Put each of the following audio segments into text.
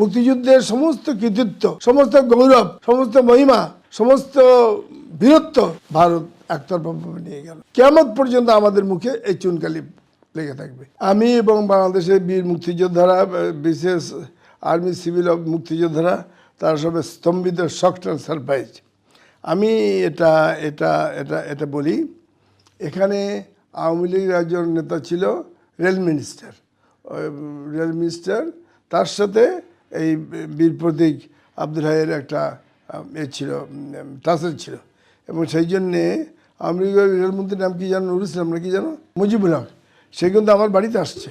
মুক্তিযুদ্ধের সমস্ত কৃতিত্ব, সমস্ত গৌরব, সমস্ত মহিমা, সমস্ত বীরত্ব ভারত একতরফাভাবে নিয়ে গেল। কেমন পর্যন্ত আমাদের মুখে এই চুনকালি লেগে থাকবে। আমি এবং বাংলাদেশের বীর মুক্তিযোদ্ধারা বিশেষ আর্মি, সিভিল মুক্তিযোদ্ধারা, তারা সবে স্তম্ভিত শক্ট অ্যান্ড সারপ্রাইজ আমি এটা এটা এটা এটা বলি, এখানে আওয়ামী লীগের একজন নেতা ছিল রেল মিনিস্টার। রেল মিনিস্টার, তার সাথে এই বীর প্রতীক আব্দুল হাইয়ের একটা এ ছিল টাসেল ছিল। এবং সেই জন্যে লীগের রেলমন্ত্রীর নাম কি জানো, নুরুল ইসলাম না কি জানো? মুজিবুল হক। সে কিন্তু আমার বাড়িতে আসছে।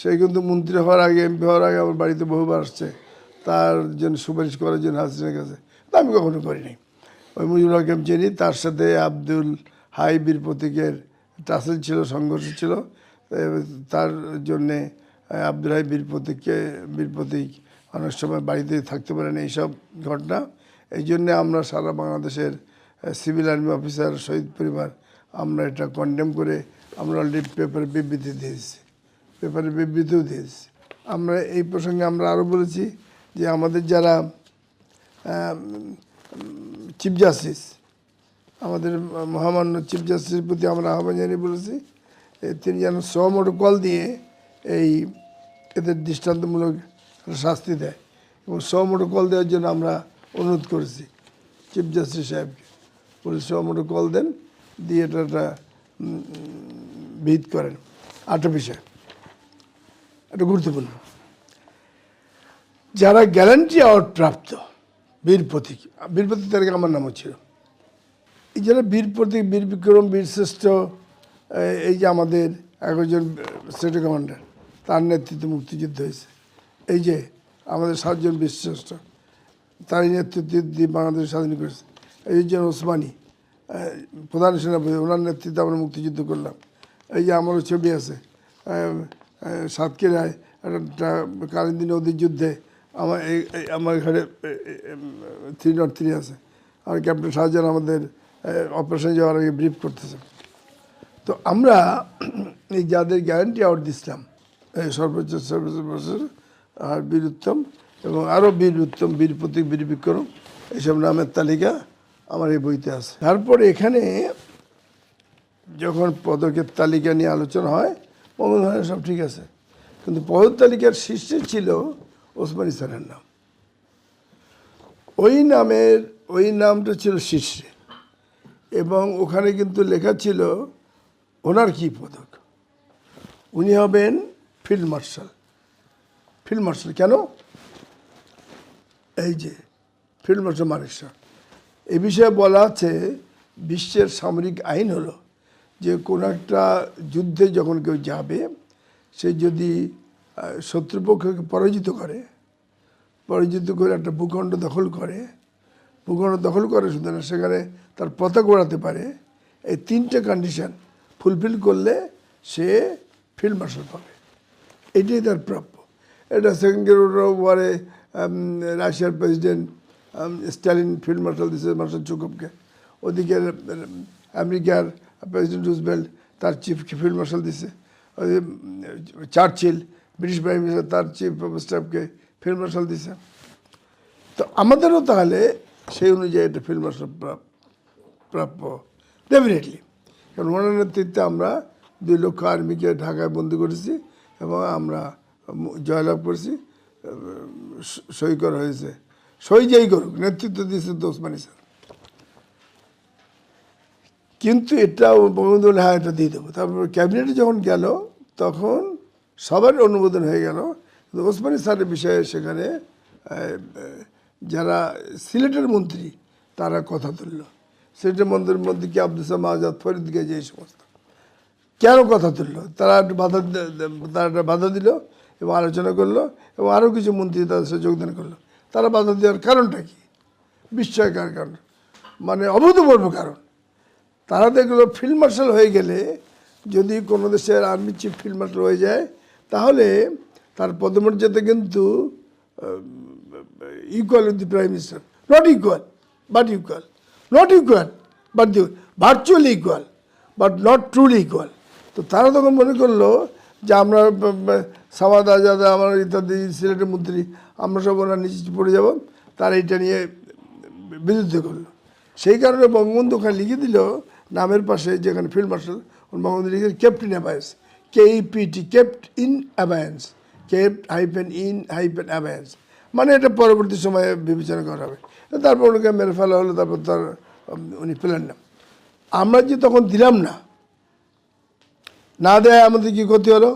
সে কিন্তু মন্ত্রী হওয়ার আগে, এমপি হওয়ার আগে আমার বাড়িতে বহুবার আসছে। তার জন্য সুপারিশ করার জন্য হাসিনের কাছে। আমি কখনো করিনি। ওই মুজিবুল হক আমি চিনি তার সাথে আব্দুল হাই বীর প্রতীকের টাসেল ছিল, সংঘর্ষ ছিল। তার জন্যে আব্দুল হাই বীর প্রতীককে, বীর প্রতীক অনেক সময় বাড়িতে থাকতে পারেন এইসব ঘটনা। এই জন্যে আমরা সারা বাংলাদেশের সিভিল আর্মি অফিসার শহীদ পরিবার, আমরা এটা কন্ডেম করে আমরা অলরেডি পেপারে বিবৃতি দিয়েছি। পেপারে বিবৃতিও দিয়েছি। আমরা এই প্রসঙ্গে আমরা আরও বলেছি যে আমাদের যারা চিফ জাস্টিস আমাদের মহামান্য চিফ জাস্টিসের প্রতি আমরা আহ্বান জানিয়ে বলেছি তিনি যেন সহমতো কল দিয়ে এই এদের দৃষ্টান্তমূলক শাস্তি দেয়। এবং সহমতো কল দেওয়ার জন্য আমরা অনুরোধ করেছি চিফ জাস্টিস সাহেবকে। সহমতো কল দেন, দিয়ে এটা একটা ভিত করেন আটটা বিষয় এটা গুরুত্বপূর্ণ। যারা গ্যারান্টি অ্যাওয়ার্ড প্রাপ্ত বীর প্রতীক বীর প্রতীক তার আমার নামও ছিল। এই যারা বীর প্রতীক, বীর বিক্রম, বীর শ্রেষ্ঠ এই যে আমাদের একজন স্টেট কমান্ডার, তার নেতৃত্বে মুক্তিযুদ্ধ হয়েছে। এই যে আমাদের সাতজন বীরশ্রেষ্ঠ তারই নেতৃত্বে দিয়ে বাংলাদেশ স্বাধীন করেছে। এই যে ওসমানী প্রধান সেনাপতি, ওনার নেতৃত্বে আমরা মুক্তিযুদ্ধ করলাম। এই যে আমারও ছবি আছে সাতক্ষীরায় কালিন্দী নদীর যুদ্ধে আমার এই আমার ঘরে থ্রি নট থ্রি আছে। আর ক্যাপ্টেন শাহজাহান আমাদের অপারেশন যাওয়ার আগে ব্রিফ করতেছে। তো আমরা এই যাদের গ্যারান্টি অ্যাওয়ার্ড দিচ্ছিলাম সর্বোচ্চ সর্বোচ্চ আর বীর উত্তম এবং আরও বীর উত্তম, বীর প্রতীক, বীর বিক্রম এইসব নামের তালিকা আমার এই বইতে আছে। তারপরে এখানে যখন পদকের তালিকা নিয়ে আলোচনা হয় মঙ্গল হয় সব ঠিক আছে। কিন্তু পদক তালিকার শীর্ষে ছিল ওসমানী স্যারের নাম। ওই নামের, ওই নামটা ছিল শীর্ষে এবং ওখানে কিন্তু লেখা ছিল, ওনার কি পদক? উনি হবেন ফিল্ড মার্শাল। ফিল্ড মার্শাল কেন? এই যে ফিল্ড মার্শাল মানেশ্বর এ বিষয়ে বলা আছে, বিশ্বের সামরিক আইন হলো যে কোনো একটা যুদ্ধে যখন কেউ যাবে, সে যদি শত্রুপক্ষকে পরাজিত করে পরাজিত করে একটা ভূখণ্ড দখল করে, ভূখণ্ড দখল করে না সেখানে তার পতাকা ওড়াতে পারে, এই তিনটে কন্ডিশন ফুলফিল করলে সে ফিল্ড মার্শাল পাবে। এটাই তার প্রাপ্য। এটা সেকেন্ড ওয়ারে রাশিয়ার প্রেসিডেন্ট স্ট্যালিন ফিল্ড মার্শাল দিচ্ছে মার্শাল চুকবকে। ওদিকে আমেরিকার প্রেসিডেন্ট রুজবেল্ট তার চিফ ফিল্ড মার্শাল দিছে চার্চিল, ব্রিটিশ প্রাইম মিনিস্টার তার চিফ অফ স্টাফকে ফিল্ড মার্শাল দিছে তো আমাদেরও তাহলে সেই অনুযায়ী একটা ফিল্ড মার্শাল প্রাপ- প্রাপ্য। ডেফিনেটলি কারণ ওনার নেতৃত্বে আমরা দুই লক্ষ আর্মিকে ঢাকায় বন্দি করেছি এবং আমরা জয়লাভ করছি সই করা হয়েছে। সই যেই করুক নেতৃত্ব দিয়েছে তো ওসমানী স্যার। কিন্তু এটা বলে, হ্যাঁ এটা দিয়ে দেবো। তারপর ক্যাবিনেটে যখন গেল তখন সবার অনুমোদন হয়ে গেল। ওসমানী স্যারের বিষয়ে সেখানে যারা সিলেটের মন্ত্রী তারা কথা তুলল। সিলেটের মন্ত্রীর মধ্যে কি আব্দুল সালাম আজাদ ফরিদ গেছে এই সমস্ত। কেন কথা তুললো? তারা একটু বাধা তারা একটা বাধা দিল। এবং আলোচনা করল এবং আরও কিছু মন্ত্রী তাদের সাথে যোগদান করল। তারা বাধা দেওয়ার কারণটা কি? বিস্ময়কার কারণ। মানে অভূতপূর্ব কারণ। তারা দেখল ফিল্ড মার্শাল হয়ে গেলে যদি কোনো দেশের আর্মি চিফ ফিল্ড মার্শাল হয়ে যায়, তাহলে তার পদমর্যাদা কিন্তু equal with the prime minister not equal but equal not equal but the virtually equal but not truly equal তো তারা তখন মনে করল যে আমরা সামাদ আজাদ আমার ইত্যাদি সিলেটের মন্ত্রী, আমরা সব ওনার নিচে পড়ে যাব, তার এইটা নিয়ে বিরুদ্ধে করল। সেই কারণে বঙ্গবন্ধু ওখানে লিখে দিল, নামের পাশে যেখানে ফিল্ড মার্শাল বঙ্গবন্ধু লিখে kept in abeyance K PT kept in abeyance kept hyphen in hyphen abeyance মানে এটা পরবর্তী সময়ে বিবেচনা করা হবে। তারপর ওনাকে মেরে ফেলা হলো, তারপর তার উনি পেলেন না। আমরা যে তখন দিলাম না না দেয় আমাদের কি ক্ষতি হলো?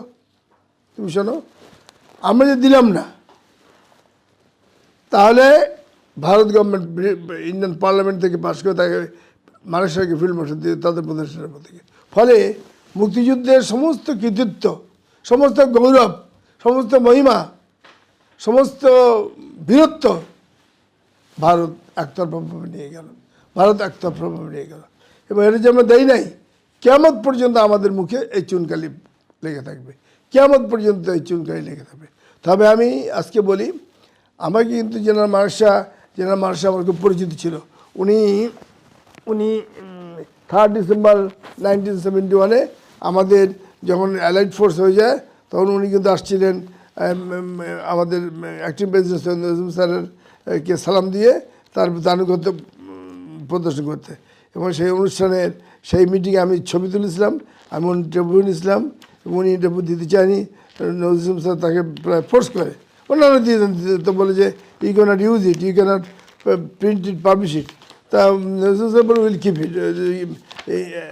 তুমি শোনো আমরা যে দিলাম না, তাহলে ভারত গভর্নমেন্ট ইন্ডিয়ান পার্লামেন্ট থেকে পাশ করে তাকে মালয়েশিয়াকে ফিল্ড মার্শাল দিয়ে তাদের প্রদর্শনের মধ্যে ফলে মুক্তিযুদ্ধের সমস্ত কৃতিত্ব, সমস্ত গৌরব, সমস্ত মহিমা, সমস্ত বীরত্ব ভারত একতরফাভাবে নিয়ে গেল। ভারত একতরফাভাবে নিয়ে গেল। এবং এটা যে আমরা দেই নাই কেমন পর্যন্ত আমাদের মুখে এই চুনকালি লেগে থাকবে। কেমন পর্যন্ত এই চুনকালি লেগে থাকবে। তবে আমি আজকে বলি, আমাকে কিন্তু জেনারেল মার্শা জেনারেল মার্শা আমার খুব পরিচিত ছিল। উনি উনি থার্ড ডিসেম্বর নাইনটিন সেভেন্টি ওয়ানে আমাদের যখন অ্যালাইড ফোর্স হয়ে যায়, তখন উনি কিন্তু আসছিলেন আমাদের অ্যাক্টিভ প্রেসিডেন্ট স্যারের কে সালাম দিয়ে তার দানুগত প্রদর্শন করতে। এবং সেই অনুষ্ঠানের, সেই মিটিংয়ে আমি ছবি তুলেছিলাম, আমি ইন্টারভিউ নিয়েছিলাম উনি ইন্টারভিউ দিতে চায়নি, নজরুল স্যার তাকে প্রায় ফোর্স করে। অন্যান্য দিয়ে তো বলে যে you cannot use it you cannot print it publish it তা নজরুল স্যার বলে will keep it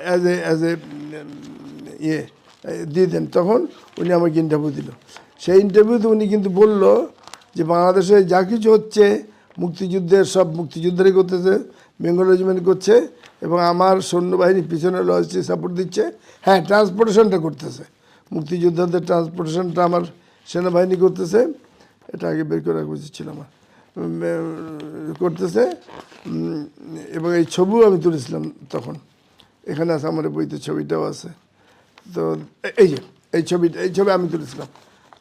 as a as a ইয়ে দিয়ে দেন। তখন উনি আমাকে ইন্টারভিউ দিল। সেই ইন্টারভিউতে উনি কিন্তু বলল যে, বাংলাদেশে যা কিছু হচ্ছে মুক্তিযুদ্ধের সব মুক্তিযুদ্ধেরই করতেছে, বেঙ্গল রেজিমেন্ট করছে, এবং আমার সৈন্যবাহিনী পিছনে লজিস্টিক সাপোর্ট দিচ্ছে। হ্যাঁ ট্রান্সপোর্টেশনটা করতেছে। মুক্তিযোদ্ধাদের ট্রান্সপোর্টেশনটা আমার সেনাবাহিনী করতেছে। এটা আগে বের করে রাখা উচিত ছিল আমার। করতেছে। এবং এই ছবিও আমি তুলেছিলাম তখন। এখানে আছে আমার বইতে ছবিটাও আছে। তো এই যে, এই ছবিটা এই ছবি আমি তুলেছিলাম।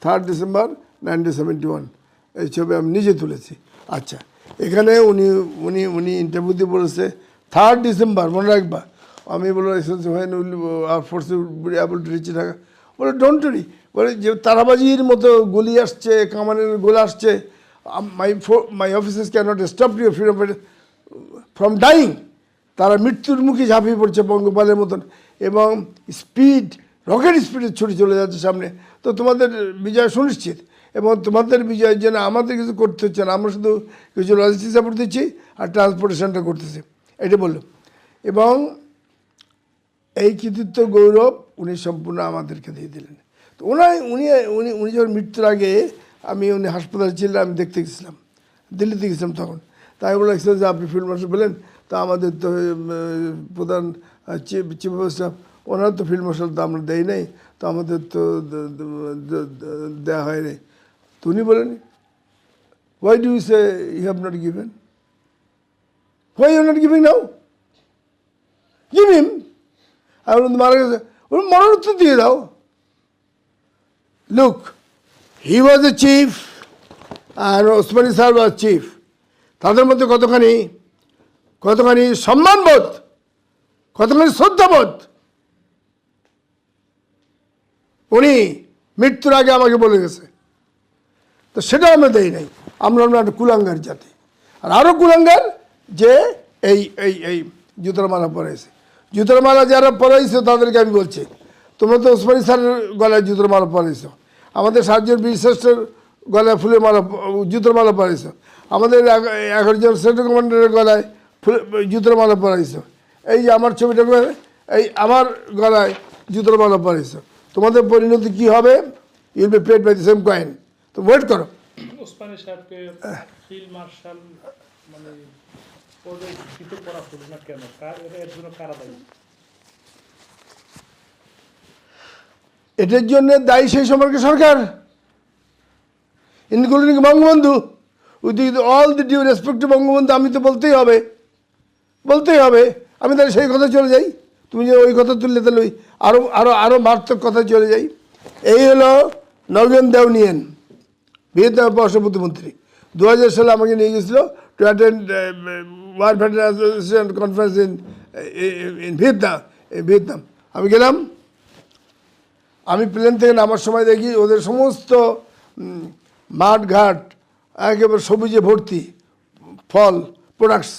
Third December nineteen seventy one এই ছবি আমি নিজে তুলেছি। আচ্ছা এখানে উনি উনি উনি ইন্টারভিউ দিয়ে বলেছে থার্ড ডিসেম্বর মনে রাখবা? আমি বলে when our force able to reach Dhaka বলে ডোন্টরি বলে, যে তারাবাজির মতো গুলি আসছে, কামানের গোলা আসছে my my officers can not stop your freedom from dying তারা মৃত্যুর মুখে ঝাঁপিয়ে পড়ছে পঙ্গপালের মতন এবং স্পিড, রকেট স্পিডে ছুটে চলে যাচ্ছে সামনে। তো তোমাদের বিজয় সুনিশ্চিত এবং তোমাদের বিজয়ের জন্য আমাদের কিছু করতে হচ্ছে না, আমরা শুধু কিছু লজিস্টিক সাপোর্ট দিচ্ছি আর ট্রান্সপোর্টেশনটা করতেছি। এটা বলল। এবং এই কৃতিত্ব গৌরব উনি সম্পূর্ণ আমাদেরকে দিয়ে দিলেন। তো ওনার উনি উনি উনি যখন মৃত্যুর আগে আমি উনি হাসপাতালে ছিলেন আমি দেখতে গেছিলাম, দিল্লিতে গেছিলাম তখন। তাই বলে যে আপনি ফিল্ড মার্শাল পেলেন তা আমাদের তো প্রধান চিফ চিফ অফ স্টাফ ওনার তো ফিল্ড মার্শাল তো আমরা দেই নাই, তো আমাদের তো দেওয়া হয়নি তো উনি বলেন why do say you have not given why you not giving now give him আর মারা গেছে। ওর মরণোত্তর দিয়ে দাও। Look he was a chief R Osmani sir was chief তাদের মধ্যে কতখানি কতখানি সম্মানবোধ, কতখানি শ্রদ্ধাবোধ। উনি মৃত্যুর আগে আমাকে বলে গেছে। তো সেটা আমরা দেই নাই। আমরা আমরা একটা কুলাঙ্গার জাতি। আর আরও কুলাঙ্গার যে এই এই এই জুতোর মালা পরাইছে জুতোর মালা যারা পরাইছে তাদেরকে আমি বলছি, তোমরা তো ওসমানী স্যারের গলায় জুতোর মালা পরাইছো। আমাদের সাতজন বীরশ্রেষ্ঠের গলায় ফুলের মালা জুতোর মালা পরাইছো। আমাদের এগ- এগারো জন সেন্ট্রাল কমান্ডারের গলায় ফুলে জুতোর মালা পরাইছো। এই যে আমার ছবিটা এই আমার গলায় জুতোর মালা পরাইছো। তোমাদের পরিণতি কী হবে? You'll be paid by the same coin তো ওয়েট করো। ওসমানী ফিল্ড মার্শাল মানে এটার জন্য দায়ী? সেই সম্পর্কে সরকার। Including Bangabandhu with all the due respect to Bangabandhu, আমি তো বলতেই হবে। বলতেই হবে। আমি তাহলে সেই কথা চলে যাই। তুমি যে ওই কথা তুললে তাহলে ওই আরও আরও আরও মারাত্মক কথা চলে যাই। এই হলো নগেন দেওনিয়েন ভিয়েতনামের পররাষ্ট্র প্রতিমন্ত্রী দু হাজার সালে আমাকে নিয়ে গেছিল to attend world federal association conference in in Vietnam Vietnam আমি গেলাম। আমি প্লেন থেকে নামার সময় দেখি ওদের সমস্ত মাঠঘাট একেবারে সবুজে ভর্তি, ফল প্রোডাক্টস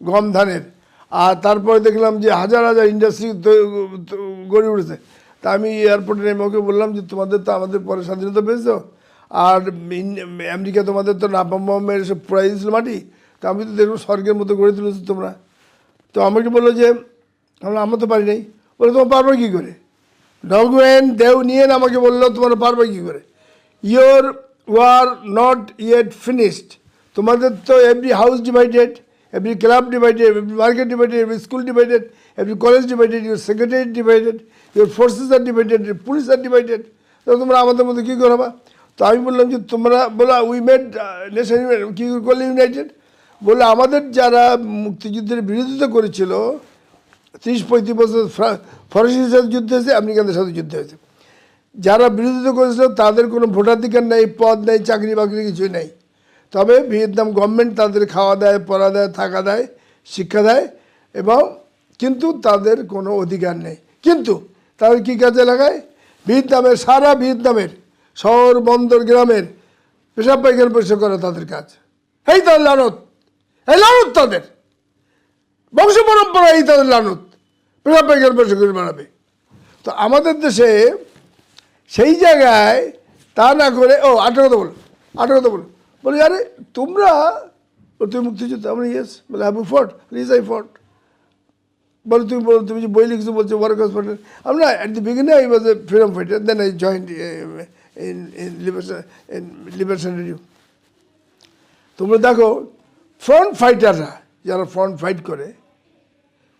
গম, ধানের। আর তারপরে দেখলাম যে হাজার হাজার ইন্ডাস্ট্রি গড়ে উঠেছে। তা আমি এয়ারপোর্টে নেমে ওকে বললাম যে, তোমাদের তো আমাদের পরে স্বাধীনতা পেয়েছ। আর আমেরিকা তোমাদের তো নাপামের সব পুরাই দিয়েছিল মাটি। তা আমি তো দেখলাম স্বর্গের মতো গড়ে তুলেছো তোমরা। তো আমাকে বলল যে আমরা আমরা তো পারি নাই। বলে, তোমার পারবে কী করে? ডকুমেন্ট দেও নিয়ে আমাকে বলল, তোমরা পারবে কী করে? Your war not yet finished তোমাদের তো every house divided every club divided every market divided every school divided every college divided your secretary divided your forces are divided police are divided তো তোমরা আমাদের মধ্যে কী করবা? তো আমি বললাম যে, তোমরা বলো উই মেড নেশন কী করলে ইউনাইটেড বলে আমাদের যারা মুক্তিযুদ্ধের বিরোধিতা করেছিল, ত্রিশ পঁয়ত্রিশ বছর ফ্রা- ফরাসিদের সাথে যুদ্ধ হয়েছে, আমেরিকানদের সাথে যুদ্ধ হয়েছে। যারা বিরোধিতা করেছিল তাদের কোনো ভোটাধিকার নেই, পদ নেই, চাকরি বাকরি কিছুই নেই। তবে ভিয়েতনাম গভর্নমেন্ট তাদের খাওয়া দেয়, পড়া দেয়, থাকা দেয়, শিক্ষা দেয় এবং কিন্তু তাদের কোনো অধিকার নেই। কিন্তু তাদের কী কাজে লাগায়? ভিয়েতনামের, সারা ভিয়েতনামের, শহর, বন্দর, গ্রামের পেশাব পায়খানা পরিষ্কার করা তাদের কাজ। এই তাদের লানত! এই লানত তাদের। বংশ পরম্পরা এই তাদের লানত। পেশাব পায়খানা পরিষ্কার করে বেড়াবে তো আমাদের দেশে সেই জায়গায় তা না করে ও আটটা কথা বলো। আটটা কথা বলো। বলে, আরে, তোমরা তুমি মুক্তিযুদ্ধ আমরা ইয়েস বলে হ্যাভ ফট ইস আই ফট বলে, তুমি বলো, তুমি যে বই লিখছো, বলছো ওয়ার্ক হসপিটাল আমরা at the beginning I was a freedom fighter then I joined in in liberation in liberation review তোমরা দেখো ফ্রন্ট ফাইটাররা যারা ফ্রন্ট ফাইট করে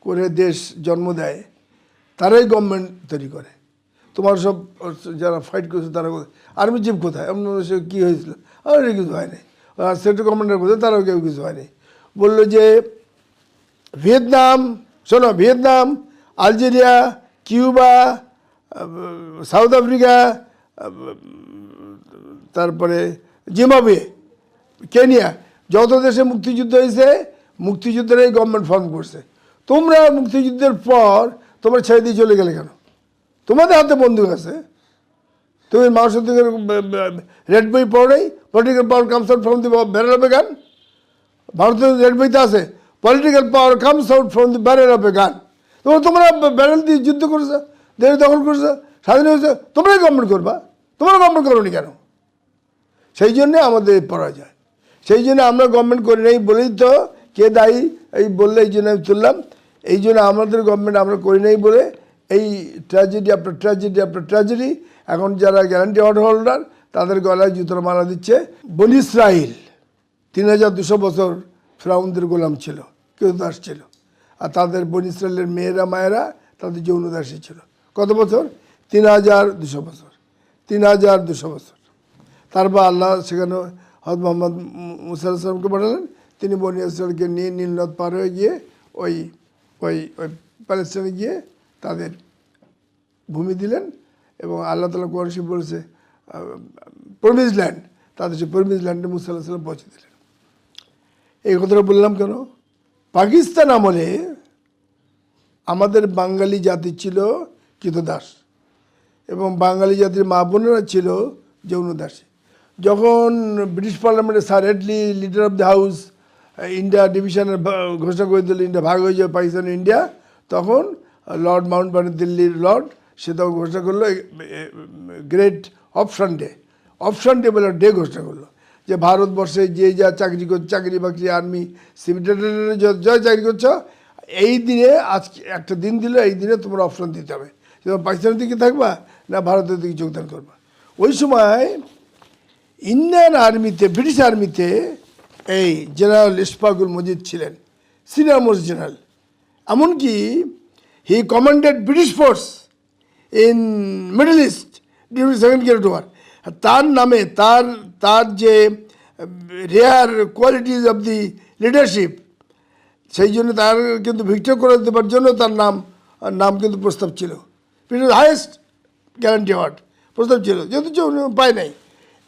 করে দেশ জন্ম দেয়, তারাই গভর্নমেন্ট তৈরি করে। তোমার সব যারা ফাইট করছে, তারা আর্মি চিফ কোথায়? এমন সে কী হয়েছিল? আর কিছু হয়নি। সেন্ট্রাল গভর্নমেন্টের কোথায়? তারাও কেউ কিছু হয়নি। বলল যে, ভিয়েতনাম, শোনো, Vietnam, Algeria, Cuba, South Africa, তারপরে জিম্বাবুয়ে, কেনিয়া যত দেশে মুক্তিযুদ্ধ হয়েছে, মুক্তিযুদ্ধের এই গভর্নমেন্ট ফর্ম করছে। তোমরা মুক্তিযুদ্ধের পর তোমরা ছেড়ে দিয়ে চলে গেলে কেন? তোমাদের হাতে বন্দুক আছে। তুমি মানুষের থেকে রেড বই পড়ো নেই political power comes out from the barrel of a gun ভারতের রেড বইতে আছে political power comes out from the barrel of a gun তোমরা তোমরা ব্যারেল দিয়ে যুদ্ধ করেছ, দেশ দখল করেছ, স্বাধীন হয়েছে, তোমরাই গভর্নমেন্ট করবা। তোমরা গভর্নমেন্ট করো কেন? সেই জন্যে আমাদের পরাজয়। সেই জন্য আমরা গভর্নমেন্ট করি নাই বলেই তো কে দায়ী? এই বললে এই জন্য আমি তুললাম। এই জন্য আমাদের গভর্নমেন্ট আমরা করি নাই বলে এই ট্র্যাজেডি আপনার ট্র্যাজেডি আপনার ট্র্যাজেডি এখন যারা গ্যারান্টি অর্ডার হোল্ডার তাদের গলায় জুতোর মারা দিচ্ছে। বন ইসরাইল, তিন হাজার দুশো বছর ফ্রাউনদের গোলাম ছিল, কেউ দাস ছিল। আর তাদের বন ইসরায়েলের মেয়েরা, মায়েরা, তাদের যৌন দাসী ছিল। কত বছর? তিন হাজার দুশো বছর। তিন হাজার দুশো বছর। তারপর আল্লাহ সেখানে হজ মোহাম্মদ মুসাল্লামকে পাঠালেন। তিনি বনি ইসরায়েলকে নিয়ে নীলনদ পার হয়ে গিয়ে ওই ওই ওই প্যালেস্টাইনে গিয়ে তাদের ভূমি দিলেন এবং আল্লাহ তালা কোরআশি বলেছে প্রমিজ ল্যান্ড তাদের সেই প্রমিজ ল্যান্ডে মুসাল্লাহ সাল্লাম পৌঁছে দিলেন। এই কথাটা বললাম কেন? পাকিস্তান আমলে আমাদের বাঙালি জাতি ছিল কৃতদাস এবং বাঙালি জাতির মা বোনেরা ছিল যৌনদাসী। যখন ব্রিটিশ পার্লামেন্টে sir Hedley, leader of the house India ডিভিশনের ঘোষণা করে দিল, ইন্ডিয়া ভাগ হয়ে যাবে, পাকিস্তান ইন্ডিয়া। তখন লর্ড মাউন্ট বাটন দিল্লির লর্ড, সে তখন ঘোষণা করল great option day. Option day বলে ডে ঘোষণা করল, যে ভারতবর্ষে যে যা চাকরি করছে, চাকরি বাকরি, আর্মি, সিভিল যা চাকরি করছ, এই দিনে আজকে একটা দিন দিলে, এই দিনে তোমরা অপশন দিতে হবে। পাকিস্তানের দিকে থাকবা না ভারতের দিকে যোগদান করবা? ওই সময় ইন্ডিয়ান আর্মিতে, ব্রিটিশ আর্মিতে এই জেনারেল ইশফাকুল মজিদ ছিলেন, সিনিয়র মোস্ট জেনারেল। এমনকি he commanded British force in Middle East during second great war তার নামে, তার তার যে rare qualities of the leadership সেই জন্য তার কিন্তু ভিক্টর করে দেবার জন্য তার নাম নাম কিন্তু প্রস্তাব ছিল। হাইয়েস্ট গ্যারান্টি অ্যাওয়ার্ড প্রস্তাব ছিল। কেউ পায় নাই।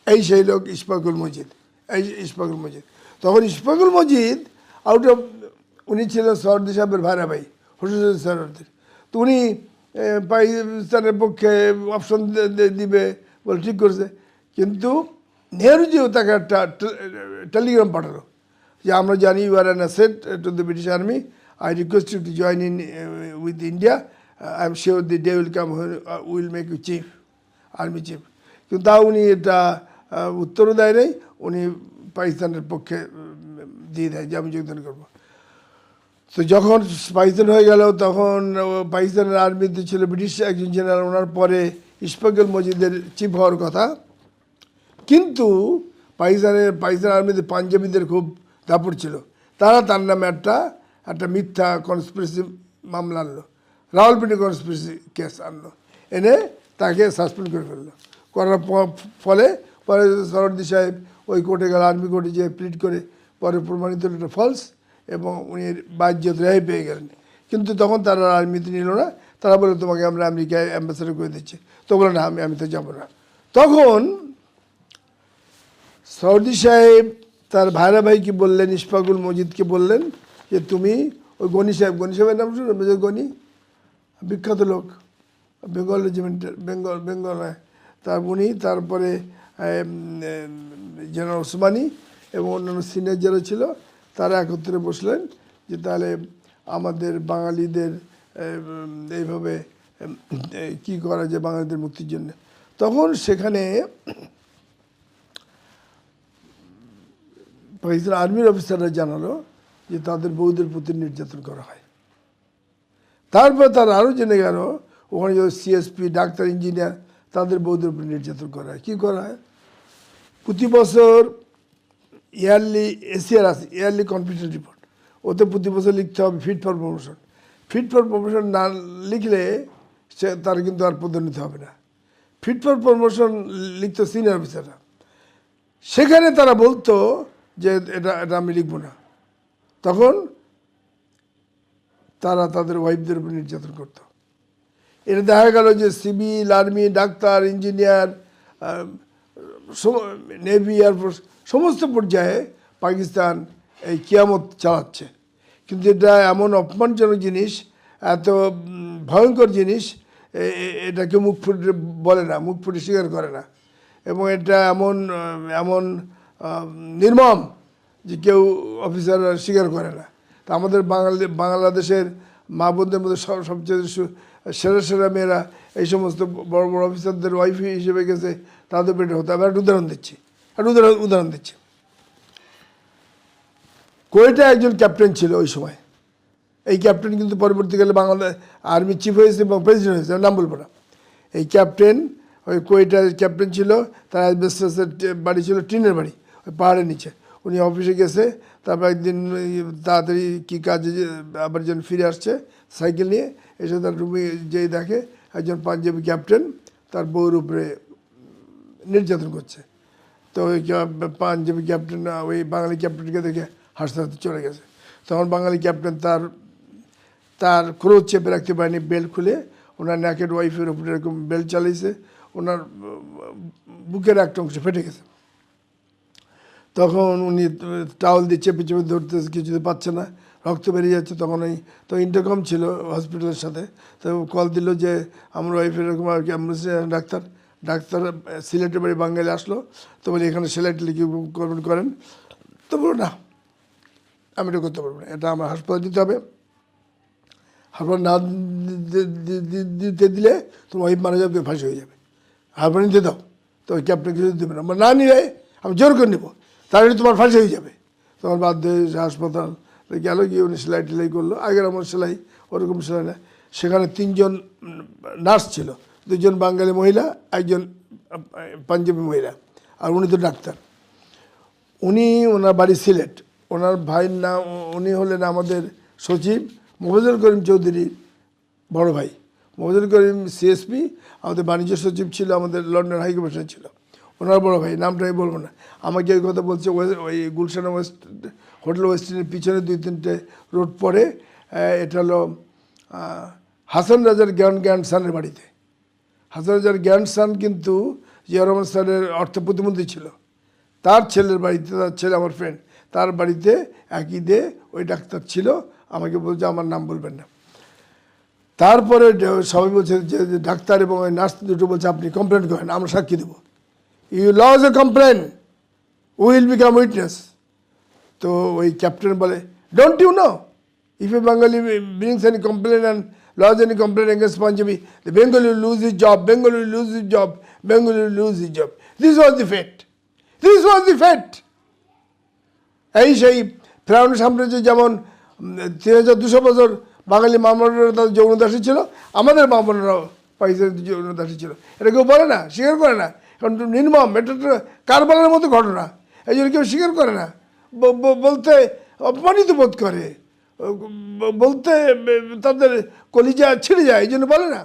এই সেই লোক ইশফাকুল মজিদ এই ইশফাকুল মজিদ তখন ইশফাকুল মজিদ আউট অফ উনি ছিলেন সরদি সাহেবের ভাইরা ভাই, হোসেন সরদের। তো উনি পাকিস্তানের পক্ষে অপশন দিবে বলে ঠিক করছে। কিন্তু নেহরুজিও তাকে একটা টেলিগ্রাম পাঠালো যে আমরা জানি you are an asset to the British army I request you to join in with India I am sure the day will come will make you chief army chief কিন্তু তাও উনি এটা উত্তরও দেয় নাই, উনি পাকিস্তানের পক্ষে দিয়ে দেয়, যে আমি যোগদান করব। তো যখন পাকিস্তান হয়ে গেল, তখন পাকিস্তানের আর্মিতে ছিল, ব্রিটিশ একজন জেনারেল, ওনার পরে ইস্পাকেল মজিদের চিফ হওয়ার কথা। কিন্তু পাকিস্তানের পাকিস্তান আর্মিতে পাঞ্জাবিদের খুব দাপট ছিল। তারা তার নামে একটা একটা মিথ্যা কনস্পিরেসি মামলা আনলো। রাওয়ালপিন্ডি কনস্পিরেসি কেস আনলো। এনে তাকে সাসপেন্ড করে ফেলল। করার ফলে পরে সরদি সাহেব ওই কোর্টে গেল, আর্মি কোর্টে যে প্লিট করে, পরে প্রমাণিত এটা ফলস এবং উনি বাহ্য রেহাই পেয়ে গেলেন। কিন্তু তখন তারা আর্মিতে নিল না। তারা বলে তোমাকে আমরা আমেরিকায় অ্যাম্বাসেডার করে দিচ্ছি। তো বলে না, আমি আমি তো যাব না। তখন সৌদি সাহেব তার ভাইরা ভাইকে বললেন, ইশফাকুল মজিদকে বললেন যে, তুমি ওই গনি সাহেব, গনি সাহেবের নাম শুনো? মেজর গনি? বিখ্যাত লোক, বেঙ্গল রেজিমেন্টের, বেঙ্গল বেঙ্গল হ্যাঁ। তার উনি, তারপরে জেনারেল ওসমানী এবং অন্যান্য সিনিয়র যারা ছিল, তারা একত্রে বসলেন যে তাহলে আমাদের বাঙালিদের এইভাবে কী করা যায় বাঙালিদের মুক্তির জন্য। তখন সেখানে পাকিস্তান আর্মির অফিসাররা জানালো যে তাদের বউদের প্রতি নির্যাতন করা হয়। তারপর তারা আরও জেনে গেল, ওখানে সিএসপি ডাক্তার ইঞ্জিনিয়ার তাদের বউদের উপর নির্যাতন করা হয়। কী করা হয়? প্রতি বছর ইয়ারলি এসিআর আছে, ইয়ারলি কম্পিউটার রিপোর্ট। ওতে প্রতি বছর লিখতে হবে fit for promotion. Fit for promotion না লিখলে সে তার কিন্তু আর পদোন্নতি হবে না। ফিট ফর প্রমোশন লিখতো সিনিয়র অফিসাররা। সেখানে তারা বলতো যে এটা এটা আমি লিখব না। তখন তারা তাদের ওয়াইফদের উপর নির্যাতন করতো। এটা দেখা গেল যে civil, army, doctor, engineer navy air force সমস্ত পর্যায়ে পাকিস্তান এই কিয়ামত চালাচ্ছে। কিন্তু এটা এমন অপমানজনক জিনিস, এত ভয়ঙ্কর জিনিস এটাকে মুখ ফুটে বলে না, মুখ ফুটে স্বীকার করে না। এবং এটা এমন এমন নির্মম যে কেউ অফিসাররা স্বীকার করে না। তা আমাদের বাঙালি, বাংলাদেশের মা বোনদের মধ্যে সব সবচেয়ে সেরা সেরা মেয়েরা এই সমস্ত বড় বড় অফিসারদের ওয়াইফ হিসেবে গেছে, তাদের পেটে হতো আমি একটা উদাহরণ দিচ্ছি। একটা উদাহরণ উদাহরণ দিচ্ছি। কোয়েটা একজন ক্যাপ্টেন ছিল ওই সময়। এই ক্যাপ্টেন কিন্তু পরবর্তীকালে বাংলাদেশ আর্মি চিফ হয়েছে এবং প্রেসিডেন্ট হয়েছে নাম বলব না। এই ক্যাপ্টেন ওই কোয়েটার ক্যাপ্টেন ছিল, তার অ্যাসবেস্টাসের বাড়ি ছিল টিনের বাড়ি, ওই পাহাড়ের নিচে। উনি অফিসে গেছে, তারপর একদিন তাড়াতাড়ি কী কাজে আবার যেন ফিরে আসছে, সাইকেল নিয়ে। এসে তার রুমে যেই দেখে একজন পাঞ্জাবি ক্যাপ্টেন তার বউর উপরে নির্যাতন করছে। তো ওই পাঞ্জাবি ক্যাপ্টেন ওই বাঙালি ক্যাপ্টেনকে দেখে হাসতে হাসতে চলে গেছে। তখন বাঙালি ক্যাপ্টেন তার তার ক্রোধ চেপে রাখতে পারেনি বেল্ট খুলে ওনার ন্যাকেড ওয়াইফের উপরে এরকম বেল্ট চালিয়েছে, ওনার বুকের একটা অংশ ফেটে গেছে। তখন উনি টাওয়াল দিয়ে চেপে চেপে ধরতে কিছুতে পাচ্ছে না। রক্ত বেরিয়ে যাচ্ছে তখন ওই তো ইন্টারকম ছিল হসপিটালের সাথে, তো কল দিল যে আমার ওয়াইফের এরকম আর কি ডাক্তার ডাক্তার সিলেটের বাড়ি বাঙালি আসলো, তো বলি এখানে সেলাই টেলাই কি করবেন করেন। তো বলো না, আমি এটা করতে পারব না, এটা আমার হাসপাতাল দিতে হবে। হাসপাতাল না দিতে দিলে তোমার ওয়াইফ মারা যাবে ফাঁসি হয়ে যাবে। হাসপাতাল নিতে দাও, তো ওই ক্যাপ্টেন কিছু দেবে না। না নিলে আমি জোর করে নেব, তাহলে তোমার ফাঁসি হয়ে যাবে। তোমার বাধ্য হাসপাতাল গেল গিয়ে উনি সেলাই টেলাই করল। আগের আমার সেলাই ওরকম সেলাই না। সেখানে তিনজন নার্স ছিল। দুজন বাঙালি মহিলা, একজন পাঞ্জাবি মহিলা। আর উনি তো ডাক্তার। উনি ওনার বাড়ি সিলেট। ওনার ভাইয়ের নাম, উনি হলেন আমাদের সচিব মোফাজুল করিম চৌধুরীর বড় ভাই। মোফাজুল করিম সিএসপি আমাদের বাণিজ্য সচিব ছিল, আমাদের লন্ডন হাই কমিশনার ছিল। ওনার বড় ভাই, নামটা আমি বলব না। আমাকে ওই কথা বলছে ওই গুলশান ওয়েস্ট হোটেল ওয়েস্টিনের পিছনে দুই তিনটে রোড পরে এটা হলো হাসান রাজার জ্ঞান জ্ঞান সানের বাড়িতে। হাসান রাজার জ্ঞান সান কিন্তু জিয়া রহমান স্যারের অর্থ প্রতিমন্ত্রী ছিল। তার ছেলের বাড়িতে, তার ছেলে আমার ফ্রেন্ড তার বাড়িতে একই দে ওই ডাক্তার ছিল, আমাকে বলছে আমার নাম বলবেন না। তারপরে সবাই বলছে যে ডাক্তার এবং ওই নার্স দুটো বলছে, আপনি কমপ্লেন করেন, আমরা সাক্ষী দেবো। You lodge a complain will become witness তো ওই ক্যাপ্টেন বলে don't you know if a Bengali brings any complain and lodge any complain against Punjabi Bengali lose his job Bengali lose his job Bengali lose his job this was the fate this was the fate এই সেই ফেরাউন সাম্রাজ্য যেমন তিন হাজার দুশো বছর বাঙালি মামলারা তাদের যৌনদাসী ছিল, আমাদের মামলারাও পাকিস্তানের যৌনদাসী ছিল। এটা কেউ বলে না, স্বীকার করে না। কারণ নির্মম, এটা তো কারবারের মতো ঘটনা। এই জন্য কেউ স্বীকার করে না। বলতে অপমানিত বোধ করে। বলতে তাদের কলিজা ছিঁড়ে যায় এই জন্য বলে না।